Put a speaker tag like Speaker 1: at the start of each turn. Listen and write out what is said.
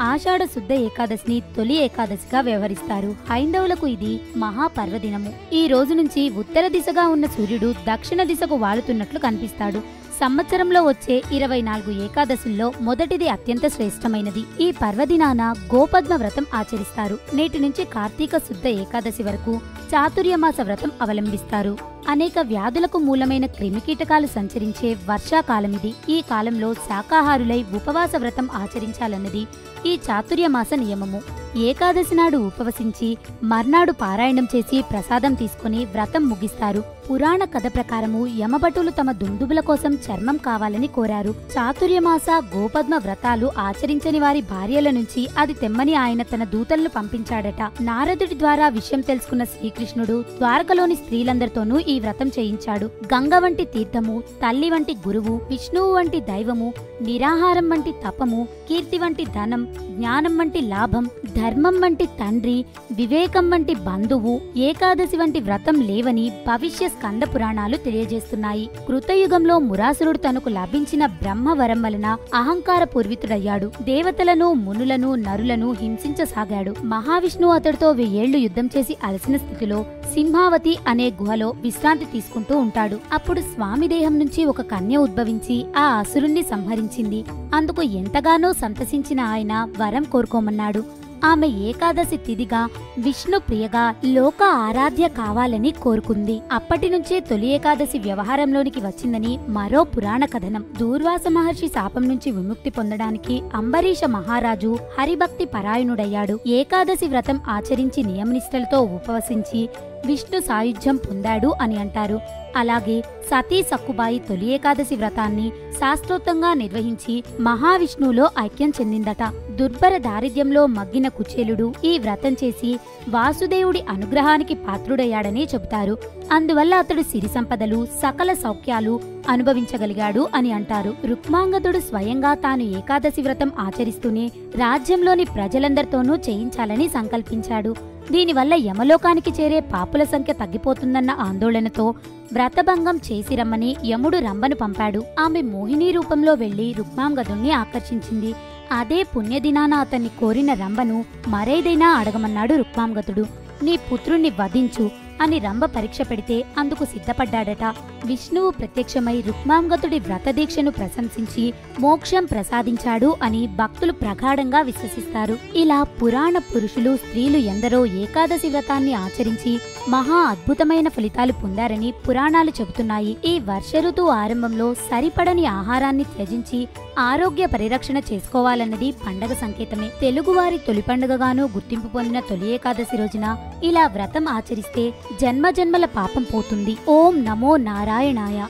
Speaker 1: ఆషాఢ శుద్ధ ఏకాదశిని తొలి ఏకాదశిగా వ్యవహరిస్తారు. హైందవులకు ఇది మహాపర్వదినము. ఈ రోజు నుంచి ఉత్తర దిశగా ఉన్న సూర్యుడు దక్షిణ దిశకు వాలుతున్నట్లు కనిపిస్తాడు. సంవత్సరంలో వచ్చే ఇరవై నాలుగు ఏకాదశుల్లో మొదటిది అత్యంత శ్రేష్టమైనది. ఈ పర్వదినాన గోపద్మ వ్రతం ఆచరిస్తారు. నేటి నుంచి కార్తీక శుద్ధ ఏకాదశి వరకు చాతుర్యమాస వ్రతం అవలంబిస్తారు. అనేక వ్యాధులకు మూలమైన క్రిమికీటకాలు సంచరించే వర్షాకాలమిది. ఈ కాలంలో శాకాహారులై ఉపవాస వ్రతం ఆచరించాలన్నది ఈ చాతుర్యమాస నియమము. ఏకాదశి నాడు ఉపవసించి మర్నాడు పారాయణం చేసి ప్రసాదం తీసుకుని వ్రతం ముగిస్తారు. పురాణ కథ ప్రకారము యమభటులు తమ దుందుబుల కోసం చర్మం కావాలని కోరారు. చాతుర్యమాస గోపద్మ వ్రతాలు ఆచరించని వారి భార్యల నుంచి అది తెమ్మని ఆయన తన దూతలను పంపించాడట. నారదుడి ద్వారా విషయం తెలుసుకున్న శ్రీకృష్ణుడు ద్వారకలోని స్త్రీలందరితోనూ ఈ వ్రతం చేయించాడు. గంగ వంటి తీర్థము తల్లి వంటి గురువు విష్ణువు వంటి దైవము నిరాహారం వంటి తపము కీర్తి వంటి ధనం జ్ఞానం వంటి లాభం ధర్మం వంటి తండ్రి వివేకం వంటి బంధువు ఏకాదశి వంటి వ్రతం లేవని భవిష్య స్కంద పురాణాలు తెలియజేస్తున్నాయి. కృతయుగంలో మురాసురుడు తనకు లభించిన బ్రహ్మవరం వలన అహంకార పూర్వితుడయ్యాడు. దేవతలను మునులను నరులను హింసించసాగాడు. మహావిష్ణువు అతడితో వెయ్యేళ్ళు యుద్ధం చేసి అలసిన స్థితిలో సింహావతి అనే గుహలో విశ్రాంతి తీసుకుంటూ ఉంటాడు. అప్పుడు స్వామి దేహం నుంచి ఒక కన్య ఉద్భవించి ఆ అసురుణ్ణి సంహరించింది. అందుకు ఎంతగానో సంతసించిన ఆయన వరం కోరుకోమన్నాడు. ఆమె ఏకాదశి తిథిగా విష్ణు ప్రియగా లోక ఆరాధ్య కావాలని కోరుకుంది. అప్పటి నుంచే తొలి ఏకాదశి వ్యవహారంలోనికి వచ్చిందని మరో పురాణ కథనం. దూర్వాస మహర్షి శాపం నుంచి విముక్తి పొందడానికి అంబరీష మహారాజు హరిభక్తి పరాయణుడయ్యాడు. ఏకాదశి వ్రతం ఆచరించి నియమనిష్టలతో ఉపవసించి విష్ణు సాయుధ్యం పొందాడు అని అంటారు. అలాగే సతీ సక్కుబాయి తొలి ఏకాదశి వ్రతాన్ని శాస్త్రోక్తంగా నిర్వహించి మహావిష్ణువులో ఐక్యం చెందిందట. దుర్భర దారిద్ర్యంలో మగ్గిన కుచేలుడు ఈ వ్రతం చేసి వాసుదేవుడి అనుగ్రహానికి పాత్రుడయ్యాడని చెబుతారు. అందువల్ల అతడు సిరి సంపదలు సకల సౌఖ్యాలు అనుభవించగలిగాడు అని అంటారు. రుక్మాంగదుడు స్వయంగా తాను ఏకాదశి వ్రతం ఆచరిస్తూనే రాజ్యంలోని ప్రజలందరితోనూ చేయించాలని సంకల్పించాడు. దీనివల్ల యమలోకానికి చేరే పాపుల సంఖ్య తగ్గిపోతుందన్న ఆందోళనతో వ్రతభంగం చేసి రమ్మని యముడు రంభను పంపాడు. ఆమె మోహిని రూపంలో వెళ్ళి రుక్మాంగదుణ్ణి ఆకర్షించింది. అదే పుణ్యదినాన అతన్ని కోరిన రంభను మరేదైనా అడగమన్నాడు రుక్మాంగతుడు. నీ పుత్రుణ్ణి వధించు అని రంభ పరీక్ష పెడితే అందుకు సిద్ధపడ్డాడట. విష్ణువు ప్రత్యక్షమై రుక్మాంగతుడి వ్రతదీక్షను ప్రశంసించి మోక్షం ప్రసాదించాడు అని భక్తులు ప్రగాఢంగా విశ్వసిస్తారు. ఇలా పురాణ పురుషులు స్త్రీలు ఎందరో ఏకాదశి వ్రతాన్ని ఆచరించి మహా అద్భుతమైన ఫలితాలు పొందారని పురాణాలు చెబుతున్నాయి. ఈ వర్ష ఋతువు ఆరంభంలో సరిపడని ఆహారాన్ని త్యజించి ఆరోగ్య పరిరక్షణ చేసుకోవాలన్నది పండగ సంకేతమే. తెలుగువారి తొలి పండుగగాను గుర్తింపు పొందిన తొలి ఏకాదశి రోజున ఇలా వ్రతం ఆచరిస్తే జన్మ జన్మల పాపం పోతుంది. ఓం నమో నారాయణాయ.